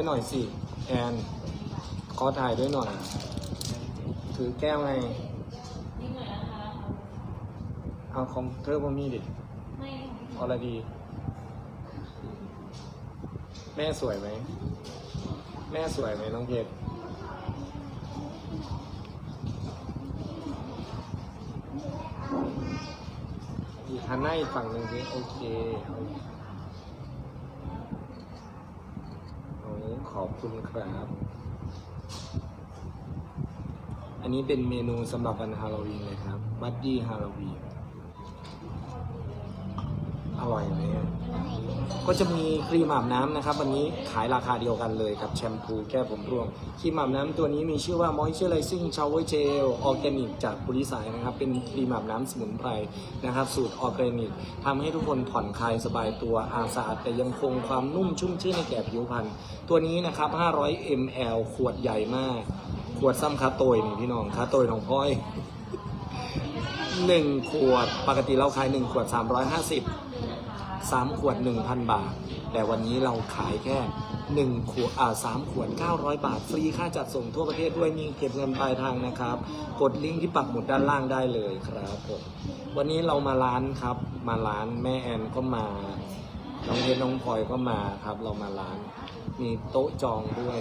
ด้วยหน่อยสิ แอน ขอถ่ายด้วยหน่อย ถือแก้วไงนี่หน่อยนะคะเอาคอมเทอร์พมีดิไม่ออรดี แม่สวยไหม แม่สวยไหมน้องเพชรอีกหันหน้าอีกฝั่งหนึ่งสิโอเคโอเคโอ้ ขอบคุณครับ อันนี้เป็นเมนูสำหรับวันฮาโลวีนเลยครับ บัดดี้ฮาโลวีน อร่อยไหมก็จะมีครีมอาบน้ำนะครับ วันนี้ขายราคาเดียวกันเลยกับแชมพูแก้ผมร่วงครีมอาบน้ำตัวนี้มีชื่อว่า Moisturizing Shower Gel Organic จากปุริสายนะครับ เป็นครีมอาบน้ำสมุนไพรนะครับ สูตรออร์แกนิกทำให้ทุกคนผ่อนคลายสบายตัวอาสะอาดแต่ยังคงความนุ่มชุ่มชื่นในแก่ผิวพรรณตัวนี้นะครับ 500 ml ขวดใหญ่มาก ขวดซ้ำคาโตยนี่พี่น้องคาโตยของพ่อยหนึ่งขวดปกติเราขายหนึ่งขวด 350 สามขวด 1,000 บาท แต่วันนี้เราขายแค่หนึ่งขวดอ่าสามขวด 900 บาท ฟรีค่าจัดส่งทั่วประเทศด้วยมีเก็บเงินปลายทางนะครับ กดลิงก์ที่ปักหมุดด้านล่างได้เลยครับผมวันนี้เรามาร้านครับ มาร้านแม่แอนก็มาน้องเพชรน้องพลอยก็มาครับ เรามาร้าน มีโต๊ะจองด้วย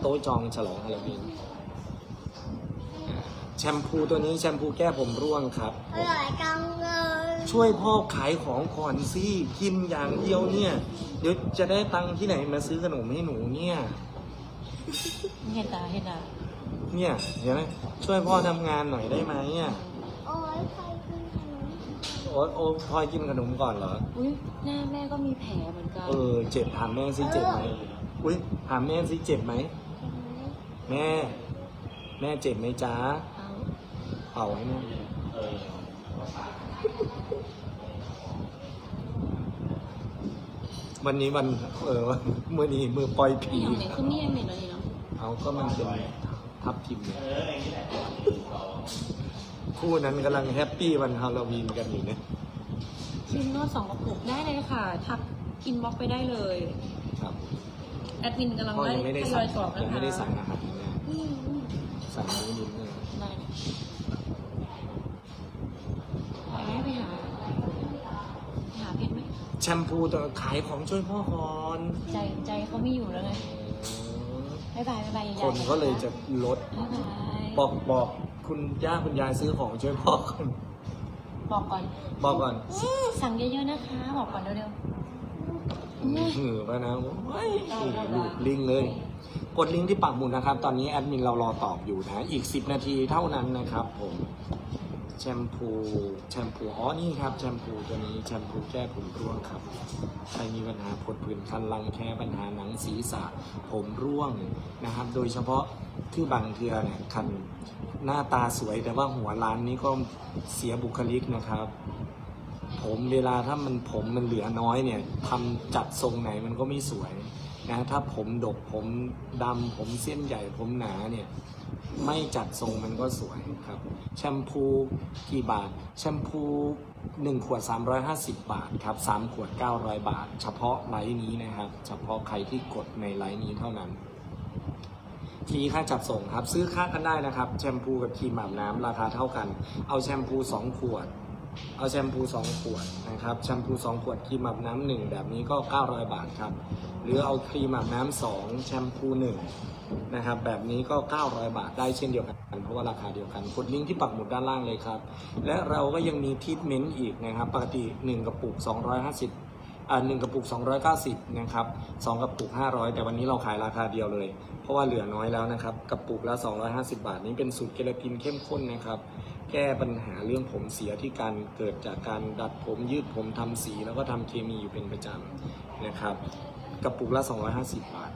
โต๊ะจองฉลองฮาโลวีนแชมพูตัวนี้แชมพูแก้ผมร่วงครับอร่อยจังเลย ช่วยพ่อขายของก่อนสิกินอย่างเดียวเนี่ย เดี๋ยวจะได้ตังค์ที่ไหนมาซื้อขนมให้หนูเนี่ย เห็นตาเห็นตาเนี่ยเห็นไหมช่วยพ่อทำงานหน่อยได้ไหมอะโอ้ยใครกินขนมโอ๊ยโอ๊ยพลอยกินขนมก่อนเหรอ อุ้ยหน้าแม่ก็มีแผลเหมือนกัน เออ เจ็บถามแม่สิเจ็บไหมอุ้ยถามแม่สิเจ็บไหมแม่ แม่เจ็บไหมจ๊ะเอา เป่าให้แม่เออ วันนี้วันเออมื่อนี้มือปล่อยผีอย่างนี้คือมีอย่างนี้เลยเนาะเอาก็มันเป็นทับทิมเนี่ยคู่นั้นกำลังแฮปปี้วันฮาโลวีนกันอยู่เนี่ยครีมนวดสองกระปุกได้เลยค่ะ ทักอินบ็อกไปได้เลย ครับ แอดมินกำลังพ่อได้ยังไม่ได้ทยสั่องยกรอกนะยังคะ ไม่ได้สั่งอาหารนะ อืมอืม สั่งนิดนิดนึง ได้ไปแม่ไปหาไปหาเพชรไห มแชมพูตัวขายของช่วยพ่อก่อนใจใจเขาไม่อยู่แล้วไงบ๊ายบายบ๊ายบายยายคนก็เลยจะลดบ๊ายบายบอกบอกคุณย่าคุณยายซื้อของช่วยพ่อก่อนบอกก่อนบอกก่อน สั่งเยอะๆนะคะ บอกก่อนเร็วๆอุ๊ยหือป่ะนะโอ้ยลูกลิงเลย กดลิงก์ที่ปักหมุดนะครับ ตอนนี้แอดมินเรารอตอบอยู่นะ อีก 10 นาทีเท่านั้นนะครับผม แชมพู แชมพู อ๋อ นี่ครับ แชมพูตัวนี้ แชมพูแก้ผมร่วงครับ ใครมีปัญหาผดผื่นคันรังแคปัญหาหนังศีรษะ ผมร่วงนะครับ โดยเฉพาะที่บางเทือเนี่ยคันหน้าตาสวยแต่ว่าหัวร้านนี้ก็เสียบุคลิกนะครับ ผมเวลาถ้ามันผมมันเหลือน้อยเนี่ยทำจัดทรงไหนมันก็ไม่สวย นะถ้าผมดกผมดำผมเส้นใหญ่ผมหนาเนี่ยไม่จัดทรงมันก็สวยครับ แชมพูกี่บาท แชมพู 1 ขวด 350 บาทครับ 3 ขวด 900 บาท เฉพาะไลน์นี้นะครับ เฉพาะใครที่กดในไลน์นี้เท่านั้นฟรีค่าจัดส่งครับ ซื้อค่ากันได้นะครับ แชมพูกับครีมอาบน้ำราคาเท่ากัน เอาแชมพู 2 ขวด เอาแชมพู 2 ขวดนะครับแชมพู 2 ขวดครีมอาบน้ำหนึ่งแบบนี้ก็ 900 บาทครับ หรือเอาครีมอาบน้ำสองแชมพูหนึ่งนะครับแบบนี้ก็ 900 บาทได้เช่นเดียวกันเพราะว่าราคาเดียวกันกดลิงก์ที่ปักหมุดด้านล่างเลยครับ และเราก็ยังมีทีทเมนต์อีกนะครับ ปกติ 1 กระปุก 250อ่าหนึ่งกระปุก 290 นะครับสองกระปุก 500 แต่วันนี้เราขายราคาเดียวเลย เพราะว่าเหลือน้อยแล้วนะครับ กระปุกละ 250 บาท นี้เป็นสูตรเกลาตินเข้มข้นนะครับ แก้ปัญหาเรื่องผมเสียที่การเกิดจากการดัดผมยืดผมทำสีแล้วก็ทำเคมีอยู่เป็นประจำนะครับกระปุกละ 250 บาท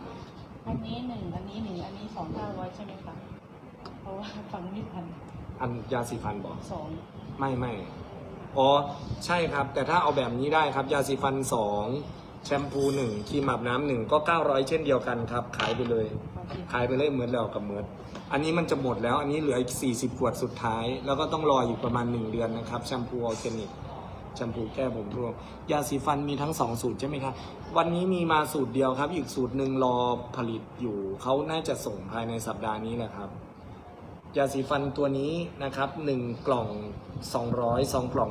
อันนี้หนึ่งอันนี้หนึ่งอันนี้สองเก้าร้อยใช่ไหมคะเพราะว่าฟังไม่ทันอันยาสีฟันบอกสองไม่ไม่อ๋อใช่ครับ แต่ถ้าเอาแบบนี้ได้ครับยาสีฟันสอง แชมพูหนึ่งครีมอาบน้ำหนึ่งก็ 900 เช่นเดียวกันครับ ขายไปเลย ขายไปเลยเหมือนแล้วกับเหมือนอันนี้มันจะหมดแล้วอันนี้เหลืออีก 40 ขวดสุดท้าย แล้วก็ต้องรออยู่ประมาณ 1 เดือนนะครับ แชมพูออร์แกนิกแชมพูแก้ผมร่วงยาสีฟันมีทั้งสองสูตรใช่ไหมครับ วันนี้มีมาสูตรเดียวครับ อีกสูตรหนึ่งรอผลิตอยู่เขาน่าจะส่งภายในสัปดาห์นี้แหละครับ ยาสีฟันตัวนี้นะครับ 1 กล่อง 200 2 กล่อง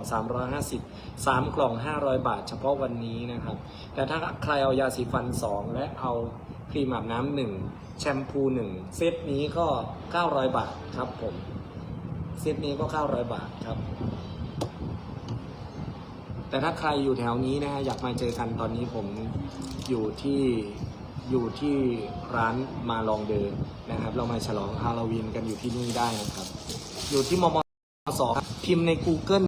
350 3 กล่อง 500 บาท เฉพาะวันนี้นะครับ แต่ถ้าใครเอายาสีฟัน 2 และเอาครีมอาบน้ำหนึ่งแชมพู 1 เซตนี้ก็ 900 บาทครับผม เซตนี้ก็ 900 บาทครับ แต่ถ้าใครอยู่แถวนี้นะฮะอยากมาเจอกันตอนนี้ผมอยู่ที่ อยู่ที่ร้านมาลองเดินนะครับ เรามาฉลองฮาโลวีนกันอยู่ที่นี่ได้นะครับ อยู่ที่มมสองพิมพ์ใน Google